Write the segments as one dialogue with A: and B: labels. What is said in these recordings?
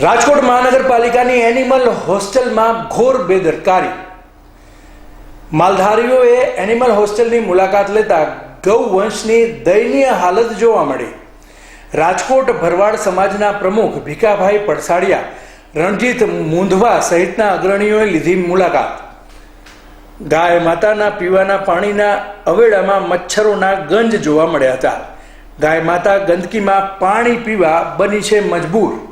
A: રાજકોટ મહાનગરપાલિકાની એનિમલ હોસ્ટેલમાં ઘોર બેદરકારી. માલધારીઓએ એનિમલ હોસ્ટેલની મુલાકાત લેતા ગૌ વંશની દયનીય હાલત જોવા મળી. રાજકોટ ભરવાડ સમાજના પ્રમુખ ભીખાભાઈ પડસાડિયા, રણજીત મુંધવા સહિતના અગ્રણીઓએ લીધી મુલાકાત. ગાય માતાના પીવાના પાણીના અવેડામાં મચ્છરોના ગંજ જોવા મળ્યા હતા. ગાય માતા ગંદકીમાં પાણી પીવા બની છે મજબૂર.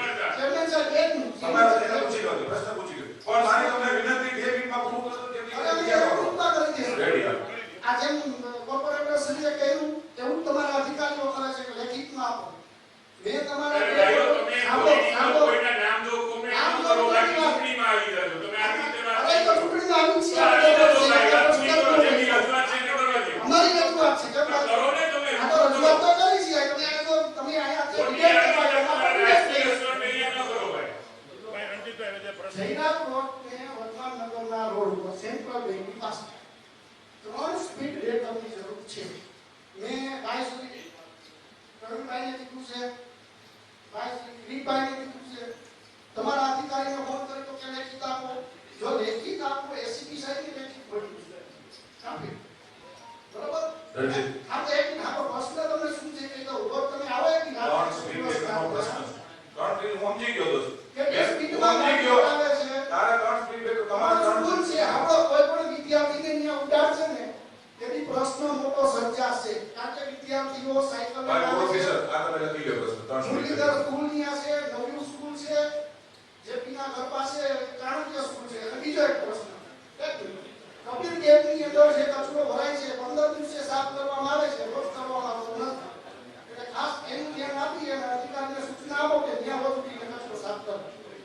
B: al viernes. કોરિડોરમાં સેન્ટ્રલ બેંકની પાસે ત્રણ સ્પીડ બ્રેકરની જરૂર છે. મેં ભાઈ સુધી પ્રવીણભાઈને કીધું છે. ભાઈ સુધી દિલીપભાઈને કીધું છે. તમારા અધિકારીને ફોન કર્યો તો કે લેખિત આપો. જો લેખિત આપો એસીપી સાહેબની લેખિત પડી કાપી બરાબર? હા તો એક ઠાકોર પ્રશ્ન મોટો સર્જાશે. કારણ કે વિદ્યાર્થીઓ સાયકલ પ્રોફેસર આ
C: તમે લખી લો પ્રશ્ન મુરલીધર
B: કુલનિયા છે
C: નવયું સ્કૂલ છે જેપીના ઘર
B: પાસે
C: ચાણક્ય
B: સ્કૂલ છે. અને બીજો એક પ્રશ્ન. કબીર
C: કેમ્પની અંદર જે કચરો ભરાય છે 15 દિવસે સાફ
B: કરવામાં
C: આવે
B: છે